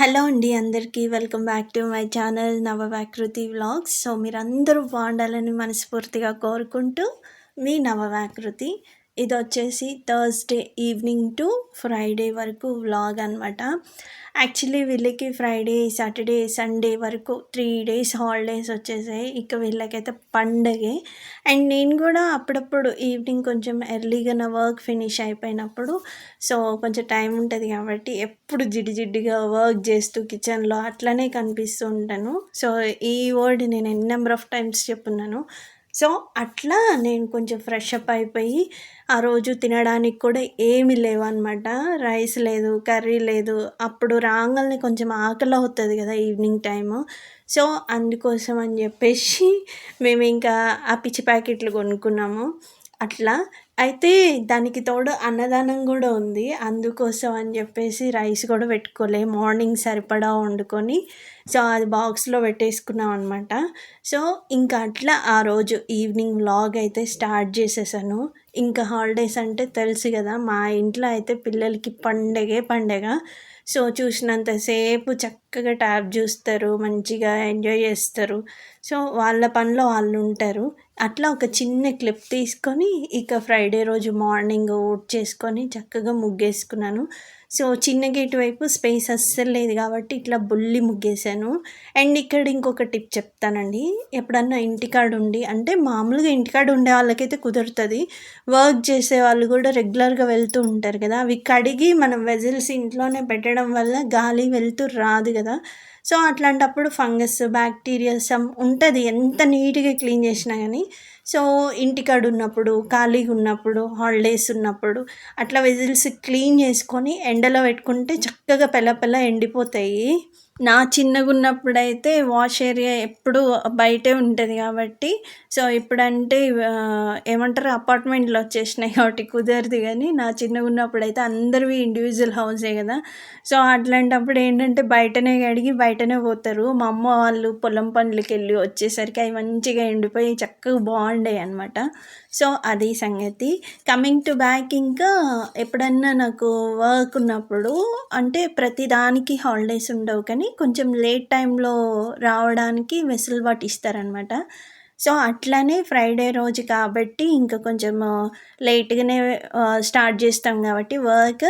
Hello అండి అందరికీ welcome back to my channel Navavakruthi vlogs. So మీరందరూ బాగుండాలని మనస్ఫూర్తిగా కోరుకుంటూ మీ నవవాకృతి ఇది వచ్చేసి థర్స్డే ఈవినింగ్ టు ఫ్రైడే వరకు వ్లాగ్ అనమాట యాక్చువల్లీ వీళ్ళకి ఫ్రైడే సాటర్డే సండే వరకు త్రీ డేస్ హాలిడేస్ వచ్చేసాయి. ఇక వీళ్ళకైతే పండగే. అండ్ నేను కూడా అప్పుడప్పుడు ఈవినింగ్ కొంచెం ఎర్లీగా నా వర్క్ ఫినిష్ అయిపోయినప్పుడు సో కొంచెం టైం ఉంటుంది కాబట్టి ఎప్పుడు జిడ్డు వర్క్ చేస్తూ కిచెన్లో అట్లనే కనిపిస్తూ ఉంటాను. సో ఈ వర్డ్ నేను ఎన్ని నెంబర్ ఆఫ్ టైమ్స్ చెప్పున్నాను. సో అట్లా నేను కొంచెం ఫ్రెష్ అప్ అయిపోయి ఆ రోజు తినడానికి కూడా ఏమి లేవన్నమాట. రైస్ లేదు కర్రీ లేదు. అప్పుడు రాగానే కొంచెం ఆకలి అవుతుంది కదా ఈవినింగ్ టైము సో అందుకోసం అని చెప్పేసి మేము ఇంకా ఆ పిచ్చి ప్యాకెట్లు కొనుక్కున్నాము. అట్లా. అయితే దానికి తోడు అన్నదానం కూడా ఉంది. అందుకోసం అని చెప్పేసి రైస్ కూడా పెట్టుకోలే. మార్నింగ్ సరిపడా వండుకొని సో అది బాక్స్లో పెట్టేసుకున్నాం అనమాట సో ఇంకా అట్లా ఆ రోజు ఈవినింగ్ వ్లాగ్ అయితే స్టార్ట్ చేసేసాను. ఇంకా హాలిడేస్ అంటే తెలుసు కదా మా ఇంట్లో అయితే పిల్లలకి పండగే పండగ. సో చూసినంతసేపు చక్కగా ట్యాబ్ చూస్తారు మంచిగా ఎంజాయ్ చేస్తారు. సో వాళ్ళ పనిలో వాళ్ళు ఉంటారు. అట్లా ఒక చిన్న క్లిప్ తీసుకొని ఇక ఫ్రైడే రోజు మార్నింగ్ ఓట్ చేసుకొని చక్కగా ముగ్గేసుకున్నాను. సో చిన్న గేట్ వైపు స్పేస్ అస్సలు లేదు కాబట్టి ఇట్లా బుల్లి ముగ్గేశాను. అండ్ ఇక్కడ ఇంకొక టిప్ చెప్తానండి. ఎప్పుడన్నా ఇంటికాడ ఉండి అంటే మామూలుగా ఇంటికాడ ఉండే వాళ్ళకైతే కుదురుతుంది. వర్క్ చేసే వాళ్ళు కూడా రెగ్యులర్గా వెళ్తూ ఉంటారు కదా. అవి కడిగి మనం వెజిల్స్ ఇంట్లోనే పెట్టడం వల్ల గాలి వెళ్తూ రాదు కదా. సో అట్లాంటప్పుడు ఫంగస్ బ్యాక్టీరియా సమ్ ఉంటుంది. ఎంత నీట్గా క్లీన్ చేసినా కానీ సో ఇంటికాడ ఉన్నప్పుడు ఖాళీగా ఉన్నప్పుడు హాలిడేస్ ఉన్నప్పుడు అట్లా వెజిల్స్ క్లీన్ చేసుకొని ఎండలో పెట్టుకుంటే చక్కగా పెళ్ళ పెళ్ళ ఎండిపోతాయి. నా చిన్నగా ఉన్నప్పుడైతే వాష్ ఏరియా ఎప్పుడు బయటే ఉంటుంది కాబట్టి సో ఇప్పుడంటే ఏమంటారు అపార్ట్మెంట్లో వచ్చేసినాయి కాబట్టి కుదరదు కానీ నా చిన్నగా ఉన్నప్పుడైతే అందరివి ఇండివిజువల్ హౌసే కదా. సో అట్లాంటప్పుడు ఏంటంటే బయటనే కడిగి బయటనే పోతారు. మా అమ్మ వాళ్ళు పొలం పనులకి వెళ్ళి వచ్చేసరికి అవి మంచిగా ఎండిపోయి చక్కగా బాగుండే అనమాట సో అది సంగతి. కమింగ్ టు బ్యాక్ ఇంకా ఎప్పుడన్నా నాకు వర్క్ ఉన్నప్పుడు అంటే ప్రతిదానికి హాలిడేస్ ఉండవు కానీ కొంచెం లేట్ టైంలో రావడానికి వెసులుబాటు ఇస్తారనమాట సో అట్లనే ఫ్రైడే రోజు కాబట్టి ఇంకా కొంచెం లేట్గానే స్టార్ట్ చేస్తాం కాబట్టి వర్క్.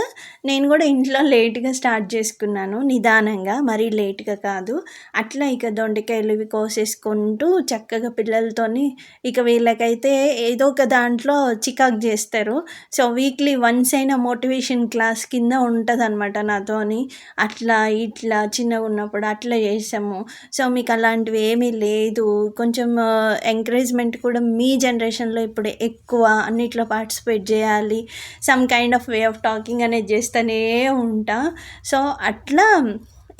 నేను కూడా ఇంట్లో లేట్గా స్టార్ట్ చేసుకున్నాను నిదానంగా. మరీ లేట్గా కాదు. అట్లా ఇక దొండకాయలు ఇవి కోసేసుకుంటూ చక్కగా పిల్లలతోని ఇక వీళ్ళకైతే ఏదో ఒక దాంట్లో చికాక్ చేస్తారు. సో వీక్లీ వన్స్ అయినా మోటివేషన్ క్లాస్ కింద ఉంటుంది అనమాట నాతోని. అట్లా ఇట్లా చిన్నగా ఉన్నప్పుడు అట్లా చేసాము. సో మీకు అలాంటివి ఏమీ లేదు. కొంచెం ఎంకరేజ్మెంట్ కూడా మీ జనరేషన్లో ఇప్పుడు ఎక్కువ అన్నిట్లో పార్టిసిపేట్ చేయాలి. Some kind of way of talking అనేది చేస్తూనే ఉంటా. సో అట్లా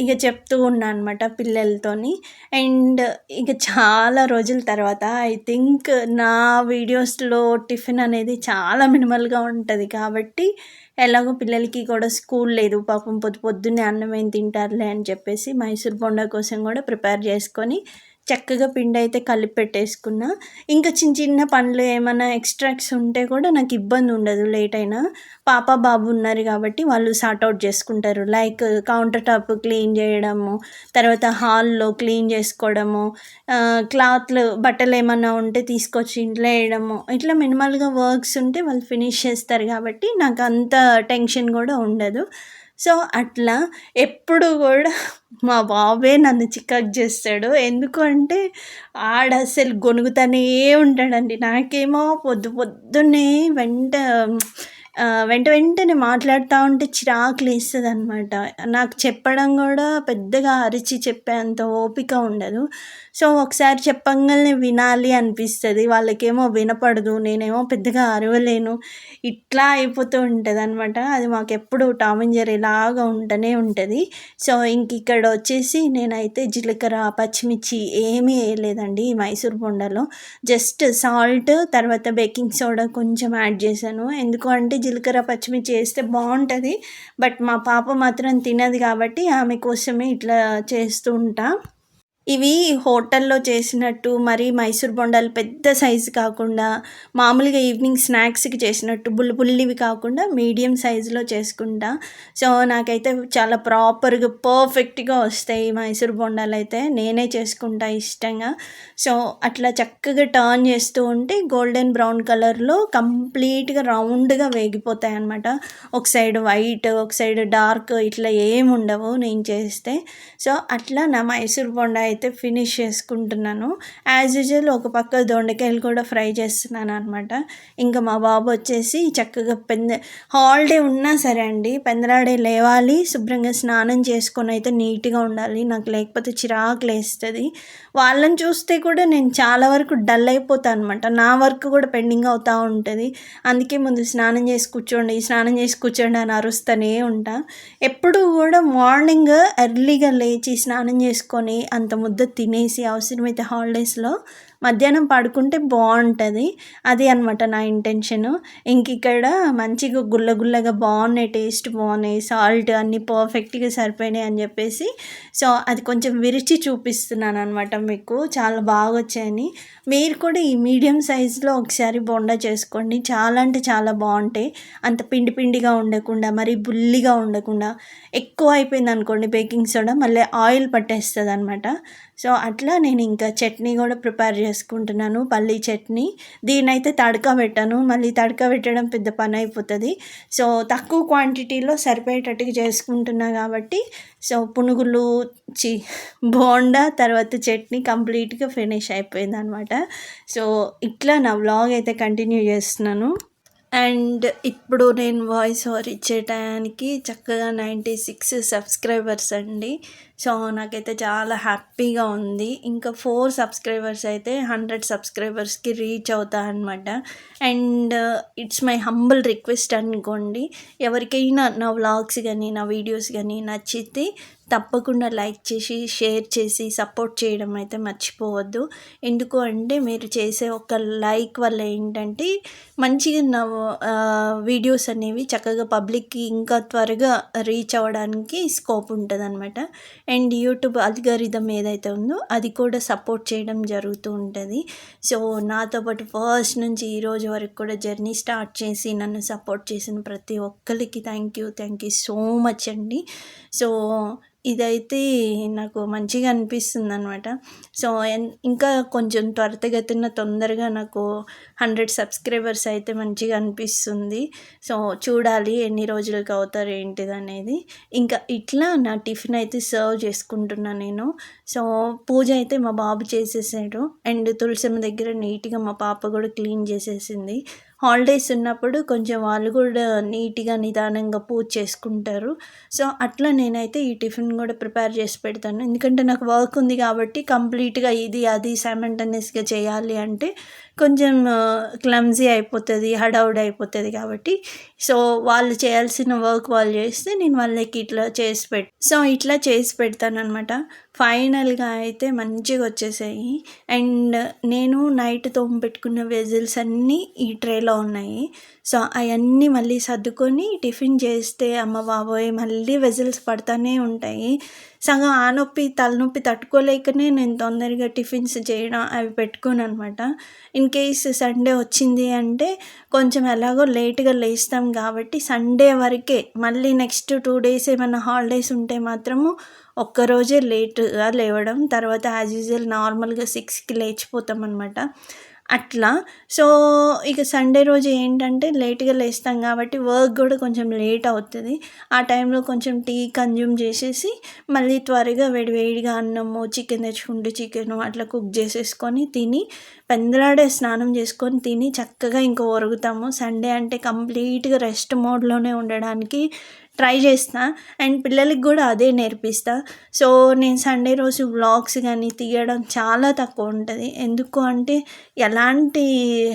ఇక చెప్తూ ఉన్నా అనమాట పిల్లలతోని. అండ్ ఇక చాలా రోజుల తర్వాత ఐ థింక్ నా వీడియోస్లో టిఫిన్ అనేది చాలా మినిమల్గా ఉంటుంది కాబట్టి ఎలాగో పిల్లలకి కూడా స్కూల్ లేదు. పాపం పొద్దు పొద్దున్నే అన్నం ఏం తింటారులే అని చెప్పేసి మైసూర్ బొండ కోసం కూడా ప్రిపేర్ చేసుకొని చక్కగా పిండి అయితే కలిపి పెట్టేసుకున్నా. ఇంకా చిన్న చిన్న పనులు ఏమైనా ఎక్స్ట్రాక్ట్స్ ఉంటే కూడా నాకు ఇబ్బంది ఉండదు. లేట్ అయినా పాప బాబు ఉన్నారు కాబట్టి వాళ్ళు సార్ట్అవుట్ చేసుకుంటారు. లైక్ కౌంటర్ టాప్ క్లీన్ చేయడము తర్వాత హాల్లో క్లీన్ చేసుకోవడము క్లాత్లు బట్టలు ఏమన్నా ఉంటే తీసుకొచ్చి ఇంట్లో వేయడము. ఇట్లా మినిమల్గా వర్క్స్ ఉంటే వాళ్ళు ఫినిష్ చేస్తారు కాబట్టి నాకు అంత టెన్షన్ కూడా ఉండదు. సో అట్లా ఎప్పుడు కూడా మా బాబే నన్ను చికాకు చేస్తాడు. ఎందుకు అంటే ఆడ అసలు గొనుగుతానే ఉంటాడండి. నాకేమో పొద్దు పొద్దున్నే వెంట వెంట వెంటనే మాట్లాడుతూ ఉంటే చిరాకు లేస్తుంది అనమాట నాకు చెప్పడం కూడా పెద్దగా అరిచి చెప్పేంత ఓపిక ఉండదు. సో ఒకసారి చెప్పంగానే వినాలి అనిపిస్తుంది. వాళ్ళకేమో వినపడదు. నేనేమో పెద్దగా అరవలేను. ఇట్లా అయిపోతూ ఉంటుంది అనమాట అది మాకు ఎప్పుడు టామ్ లాగా ఉంటూనే ఉంటుంది. సో ఇంక ఇక్కడ వచ్చేసి నేనైతే జీలకర్ర పచ్చిమిర్చి ఏమీ వేయలేదండి మైసూర్ బొండలో. జస్ట్ సాల్ట్ తర్వాత బేకింగ్ సోడా కొంచెం యాడ్ చేశాను. ఎందుకు అంటే జీలకర్ర పచ్చిమిర్చి వేస్తే బాగుంటుంది. బట్ మా పాప మాత్రం తినదు కాబట్టి ఆమె కోసమే ఇట్లా చేస్తూ ఉంటా. ఇవి హోటల్లో చేసినట్టు మరి మైసూర్ బొండాలు పెద్ద సైజు కాకుండా మామూలుగా ఈవినింగ్ స్నాక్స్కి చేసినట్టు బుల్లి బుల్లివి కాకుండా మీడియం సైజులో చేసుకుంటా. సో నాకైతే చాలా ప్రాపర్గా పర్ఫెక్ట్గా వస్తాయి మైసూర్ బొండాలు అయితే. నేనే చేసుకుంటా ఇష్టంగా. సో అట్లా చక్కగా టర్న్ చేస్తూ ఉంటే గోల్డెన్ బ్రౌన్ కలర్లో కంప్లీట్గా రౌండ్గా వేగిపోతాయి అనమాట ఒక సైడ్ వైట్ ఒక సైడ్ డార్క్ ఇట్లా ఏమి ఉండవు నేను చేస్తే. సో అట్లా నా మైసూర్ బొండా అయితే ఫినిష్ చేసుకుంటున్నాను. యాజ్ యూజువల్ ఒక పక్క దొండకాయలు కూడా ఫ్రై చేస్తున్నాను అనమాట ఇంకా మా బాబు వచ్చేసి చక్కగా పెంద హాలిడే ఉన్నా సరే అండి పెందరాడే లేవాలి శుభ్రంగా స్నానం చేసుకొని అయితే నీట్గా ఉండాలి నాకు లేకపోతే చిరాకు లేస్తుంది. వాళ్ళని చూస్తే కూడా నేను చాలా వరకు డల్ అయిపోతాను అనమాట నా వర్క్ కూడా పెండింగ్ అవుతూ ఉంటుంది. అందుకే ముందు స్నానం చేసి కూర్చోండి స్నానం చేసి కూర్చోండి అని అరుస్తూనే ఉంటా. ఎప్పుడు కూడా మార్నింగ్ ఎర్లీగా లేచి స్నానం చేసుకొని అంత ముద్ద తినేసి అవసరమైతే హాలిడేస్లో మధ్యాహ్నం పడుకుంటే బాగుంటుంది. అది అనమాట నా ఇంటెన్షన్ ఇంక ఇక్కడ మంచిగా గుల్ల గుల్లగా బాగున్నాయి టేస్ట్ బాగున్నాయి సాల్ట్ అన్నీ పర్ఫెక్ట్గా సరిపోయినాయి అని చెప్పేసి. సో అది కొంచెం విరిచి చూపిస్తున్నాను అనమాట మీకు. చాలా బాగా వచ్చాయని. మీరు కూడా ఈ మీడియం సైజులో ఒకసారి బొండా చేసుకోండి. చాలా అంటే చాలా బాగుంటాయి. అంత పిండి పిండిగా ఉండకుండా మరి బుల్లిగా ఉండకుండా. ఎక్కువ అయిపోయింది అనుకోండి బేకింగ్ సోడా మళ్ళీ ఆయిల్ పట్టేస్తుంది అనమాట సో అట్లా నేను ఇంకా చట్నీ కూడా ప్రిపేర్ చేసుకుంటున్నాను పల్లీ చట్నీ. దీనైతే తడక పెట్టాను. మళ్ళీ తడక పెట్టడం పెద్ద పని అయిపోతుంది. సో తక్కువ క్వాంటిటీలో సరిపోయేటట్టుగా చేసుకుంటున్నా కాబట్టి సో పునుగులు చి బోండా తర్వాత చట్నీ కంప్లీట్గా ఫినిష్ అయిపోయింది అనమాట సో ఇట్లా నా వ్లాగ్ అయితే కంటిన్యూ చేస్తున్నాను. అండ్ ఇప్పుడు నేను వాయిస్ ఓవర్ ఇచ్చే టయానికి చక్కగా నైంటీ సిక్స్ సబ్స్క్రైబర్స్ అండి. సో నాకైతే చాలా హ్యాపీగా ఉంది. ఇంకా ఫోర్ సబ్స్క్రైబర్స్ అయితే హండ్రెడ్ సబ్స్క్రైబర్స్కి రీచ్ అవుతా అనమాట and it's my humble request అనుకోండి. ఎవరికైనా నా వ్లాగ్స్ కానీ నా వీడియోస్ కానీ నచ్చితే తప్పకుండా లైక్ చేసి షేర్ చేసి సపోర్ట్ చేయడం అయితే మర్చిపోవద్దు. ఎందుకు అంటే మీరు చేసే ఒక లైక్ వల్ల ఏంటంటే మంచిగా నా వీడియోస్ అనేవి చక్కగా పబ్లిక్కి ఇంకా త్వరగా రీచ్ అవ్వడానికి స్కోప్ ఉంటుంది అనమాట అండ్ యూట్యూబ్ అల్గారిథం ఏదైతే ఉందో అది కూడా సపోర్ట్ చేయడం జరుగుతూ ఉంటుంది. సో నాతో పాటు ఫస్ట్ నుంచి ఈరోజు వరకు కూడా జర్నీ స్టార్ట్ చేసి నన్ను సపోర్ట్ చేసిన ప్రతి ఒక్కరికి thank you. Thank you so much అండి. సో ఇదైతే నాకు మంచిగా అనిపిస్తుంది అనమాట సో ఇంకా కొంచెం త్వరితగతిన తొందరగా నాకు హండ్రెడ్ సబ్స్క్రైబర్స్ అయితే మంచిగా అనిపిస్తుంది. సో చూడాలి ఎన్ని రోజులకి అవుతారు ఏంటిది అనేది ఇంకా ఇట్లా నా టిఫిన్ అయితే సర్వ్ చేసుకుంటున్నా నేను. సో పూజ అయితే మా బాబు చేసేసాడు. అండ్ తులసమ్మ దగ్గర నీట్గా మా పాప కూడా క్లీన్ చేసేసింది. హాలిడేస్ ఉన్నప్పుడు కొంచెం వాళ్ళు కూడా నీట్గా నిదానంగా పూజ చేసుకుంటారు. సో అట్లా నేనైతే ఈ టిఫిన్ కూడా ప్రిపేర్ చేసి పెడతాను. ఎందుకంటే నాకు వర్క్ ఉంది కాబట్టి కంప్లీట్గా ఇది అది సైమంటనియస్గా చేయాలి అంటే కొంచెం క్లమ్జీ అయిపోతుంది హడౌడ్ అయిపోతుంది కాబట్టి. సో వాళ్ళు చేయాల్సిన వర్క్ వాళ్ళు చేస్తే నేను వాళ్ళకి ఇట్లా చేసి పెట్ సో ఇట్లా చేసి పెడతాను అనమాట ఫైనల్గా అయితే మంచిగా వచ్చేసాయి. అండ్ నేను నైట్ తోము పెట్టుకున్న వెజిల్స్ అన్నీ ఈ ట్రేలో ఉన్నాయి. సో అవన్నీ మళ్ళీ సర్దుకొని టిఫిన్ చేస్తే అమ్మ బాబోయ్ మళ్ళీ వెజిల్స్ పడతానే ఉంటాయి. సగం ఆ నొప్పి తలనొప్పి తట్టుకోలేకనే నేను తొందరగా టిఫిన్స్ చేయడం అవి పెట్టుకోను అనమాట ఇన్ కేస్ సండే వచ్చింది అంటే కొంచెం ఎలాగో లేట్గా లేస్తాం కాబట్టి సండే వరకే మళ్ళీ నెక్స్ట్ టూ డేస్ ఏమైనా హాలిడేస్ ఉంటే మాత్రము ఒక్కరోజే లేట్గా లేవడం తర్వాత యాజ్ యూజువల్ నార్మల్గా సిక్స్కి లేచిపోతాం అనమాట అట్లా. సో ఇక సండే రోజు ఏంటంటే లేట్గా లేస్తాం కాబట్టి వర్క్ కూడా కొంచెం లేట్ అవుతుంది. ఆ టైంలో కొంచెం టీ కన్జ్యూమ్ చేసేసి మళ్ళీ త్వరగా వేడి వేడిగా అన్నము చికెన్ తెచ్చుకుంటే చికెను అట్లా కుక్ చేసేసుకొని తిని పెందలాడే స్నానం చేసుకొని తిని చక్కగా ఇంకా ఒరుగుతాము. సండే అంటే కంప్లీట్గా రెస్ట్ మోడ్లోనే ఉండడానికి ట్రై చేస్తా. అండ్ పిల్లలకి కూడా అదే నేర్పిస్తా. సో నేను సండే రోజు వ్లాగ్స్ కానీ తీయడం చాలా తక్కువ ఉంటుంది. ఎందుకు అంటే ఎలాంటి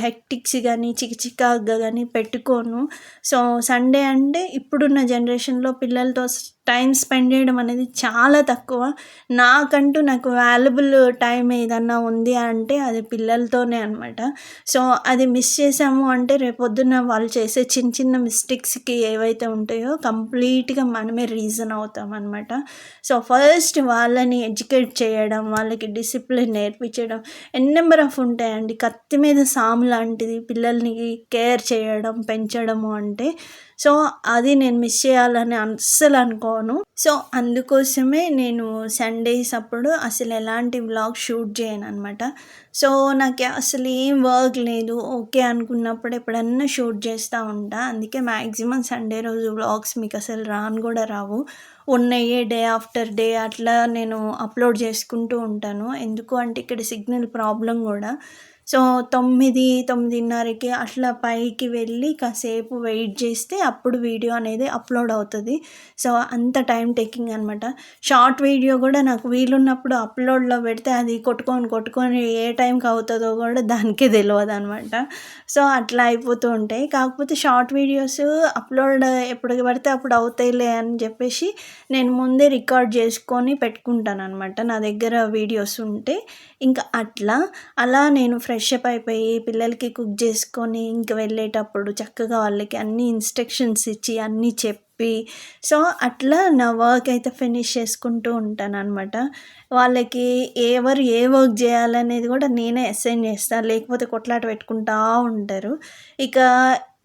హెక్టిక్స్ కానీ చికచికాగా కానీ పెట్టుకోను. సో సండే అంటే ఇప్పుడున్న జనరేషన్లో పిల్లలతో టైం స్పెండ్ చేయడం అనేది చాలా తక్కువ. నాకంటూ నాకు వాల్యుబుల్ టైం ఏదన్నా ఉంది అంటే అది పిల్లలతోనే అనమాట సో అది మిస్ చేసాము అంటే రేపొద్దున వాళ్ళు చేసే చిన్న చిన్న మిస్టేక్స్కి ఏవైతే ఉంటాయో కంప్లీట్గా మనమే రీజన్ అవుతాం అనమాట సో ఫస్ట్ వాళ్ళని ఎడ్యుకేట్ చేయడం వాళ్ళకి డిసిప్లిన్ నేర్పించడం ఎన్ నెంబర్ ఆఫ్ ఉంటాయండి. కత్తి మీద సాము లాంటిది పిల్లల్ని కేర్ చేయడం పెంచడము అంటే సో అది నేను మిస్ చేయాలని అస్సలు అనుకోను. సో అందుకోసమే నేను సండేస్ అప్పుడు అసలు ఎలాంటి బ్లాగ్ షూట్ చేయను అనమాట సో నాకు అసలు ఏం వర్క్ లేదు. ఓకే అనుకున్నప్పుడు ఎప్పుడన్నా షూట్ చేస్తూ ఉంటా. అందుకే మ్యాక్సిమం సండే రోజు వ్లాగ్స్ మీకు అసలు రాను కూడా రావు. ఉన్నయే డే ఆఫ్టర్ డే అట్లా నేను అప్లోడ్ చేసుకుంటూ ఉంటాను. ఎందుకు అంటే ఇక్కడ సిగ్నల్ ప్రాబ్లం కూడా. సో తొమ్మిది తొమ్మిదిన్నరకి అట్లా పైకి వెళ్ళి కాసేపు వెయిట్ చేస్తే అప్పుడు వీడియో అనేది అప్లోడ్ అవుతుంది. సో అంత టైం టేకింగ్ అనమాట షార్ట్ వీడియో కూడా నాకు వీలున్నప్పుడు అప్లోడ్లో పెడితే అది కొట్టుకొని కొట్టుకొని ఏ టైంకి అవుతుందో కూడా దానికే తెలియదు అనమాట సో అట్లా అయిపోతూ ఉంటాయి. కాకపోతే షార్ట్ వీడియోస్ అప్లోడ్ ఎప్పుడు పడితే అప్పుడు అవుతాయిలే అని చెప్పేసి నేను ముందే రికార్డ్ చేసుకొని పెట్టుకుంటాను అనమాట నా దగ్గర వీడియోస్ ఉంటే. ఇంకా అట్లా అలా నేను ఫ్రెష్ అప్ అయిపోయి పిల్లలకి కుక్ చేసుకొని ఇంక వెళ్ళేటప్పుడు చక్కగా వాళ్ళకి అన్ని ఇన్స్ట్రక్షన్స్ ఇచ్చి అన్నీ చెప్పి సో అట్లా నా వర్క్ అయితే ఫినిష్ చేసుకుంటూ ఉంటాను అనమాట వాళ్ళకి ఎవరు ఏ వర్క్ చేయాలనేది కూడా నేనే అసైన్ చేస్తాను లేకపోతే కొట్లాట పెట్టుకుంటూ ఉంటారు. ఇక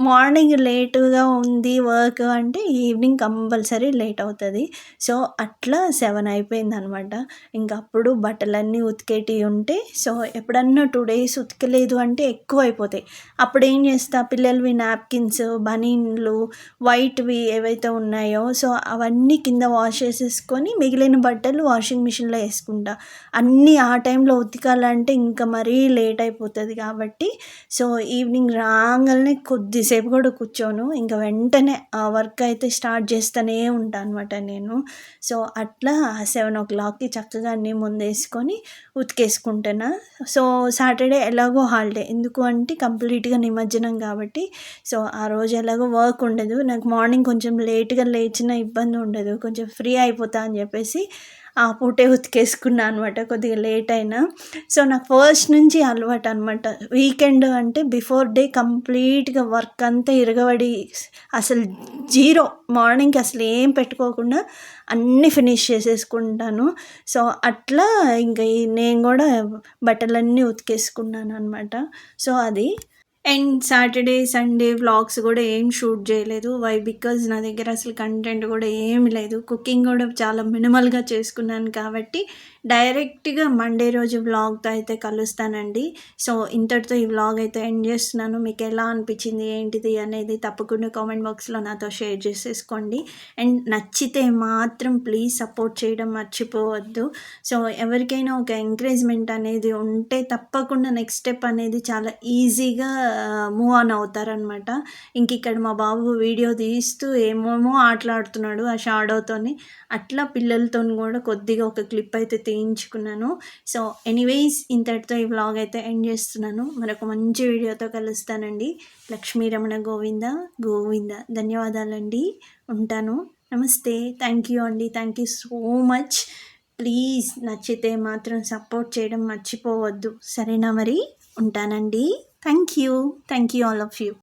మార్నింగ్ లేటుగా ఉంది వర్క్ అంటే ఈవినింగ్ కంపల్సరీ లేట్ అవుతుంది. సో అట్లా సెవెన్ అయిపోయింది అనమాట ఇంకా అప్పుడు బట్టలన్నీ ఉతికేటివి ఉంటే సో ఎప్పుడన్నా టూ డేస్ ఉతికలేదు అంటే ఎక్కువ అయిపోతాయి. అప్పుడు ఏం చేస్తా? పిల్లలవి నాప్కిన్స్ బనీన్లు వైట్వి ఏవైతే ఉన్నాయో సో అవన్నీ కింద వాష్ చేసేసుకొని మిగిలిన బట్టలు వాషింగ్ మిషన్లో వేసుకుంటా. అన్నీ ఆ టైంలో ఉతికాలంటే ఇంకా మరీ లేట్ అయిపోతుంది కాబట్టి సో ఈవినింగ్ రాగానే కొద్ది సేపు కూడా కూర్చోను. ఇంకా వెంటనే ఆ వర్క్ అయితే స్టార్ట్ చేస్తూనే ఉంటాను అనమాట నేను. సో అట్లా సెవెన్ ఓ క్లాక్కి చక్కగా అన్నీ ముందేసుకొని ఉతికేసుకుంటున్నా. సో సాటర్డే ఎలాగో హాలిడే. ఎందుకు అంటే కంప్లీట్గా నిమజ్జనం కాబట్టి. సో ఆ రోజు ఎలాగో వర్క్ ఉండదు. నాకు మార్నింగ్ కొంచెం లేట్గా లేచిన ఇబ్బంది ఉండదు. కొంచెం ఫ్రీ అయిపోతా అని చెప్పేసి ఆ పూటే ఉతికేసుకున్నా అనమాట కొద్దిగా లేట్ అయినా. సో నాకు ఫస్ట్ నుంచి అలవాటు అనమాట వీకెండ్ అంటే బిఫోర్ డే కంప్లీట్గా వర్క్ అంతా ఇరగబడి అసలు జీరో మార్నింగ్కి అసలు ఏం పెట్టుకోకుండా అన్నీ ఫినిష్ చేసేసుకుంటాను. సో అట్లా ఇంకా నేను కూడా బట్టలన్నీ ఉతికేసుకున్నాను అనమాట సో అది. అండ్ సాటర్డే సండే వ్లాగ్స్ కూడా ఏం షూట్ చేయలేదు. వై బికాజ్ నా దగ్గర అసలు కంటెంట్ కూడా ఏమి లేదు. కుకింగ్ కూడా చాలా మినిమల్గా చేసుకున్నాను కాబట్టి డైరెక్ట్గా మండే రోజు వ్లాగ్తో అయితే కలుస్తానండి. సో ఇంతటితో ఈ వ్లాగ్ అయితే ఎండ్ చేస్తున్నాను. మీకు ఎలా అనిపించింది ఏంటిది అనేది తప్పకుండా కామెంట్ బాక్స్లో నాతో షేర్ చేసేసుకోండి. అండ్ నచ్చితే మాత్రం ప్లీజ్ సపోర్ట్ చేయడం మర్చిపోవద్దు. సో ఎవరికైనా ఒక ఎంకరేజ్మెంట్ అనేది ఉంటే తప్పకుండా నెక్స్ట్ స్టెప్ అనేది చాలా ఈజీగా మూవ్ ఆన్ అవుతారనమాట ఇంక ఇక్కడ మా బాబు వీడియో తీస్తూ ఏమేమో ఆటలాడుతున్నాడు ఆ షాడోతోని. అట్లా పిల్లలతో కూడా కొద్దిగా ఒక క్లిప్ అయితే తీయించుకున్నాను. సో ఎనీవేస్ ఇంతటితో ఈ వ్లాగ్ అయితే ఎండ్ చేస్తున్నాను. మరొక మంచి వీడియోతో కలుస్తానండి. లక్ష్మీ రమణ గోవింద గోవింద. ధన్యవాదాలండి. ఉంటాను. నమస్తే. థ్యాంక్ యూ అండి. Thank you so much please నచ్చితే మాత్రం సపోర్ట్ చేయడం మర్చిపోవద్దు. సరేనా మరి? ఉంటానండి. Thank you thank you all of you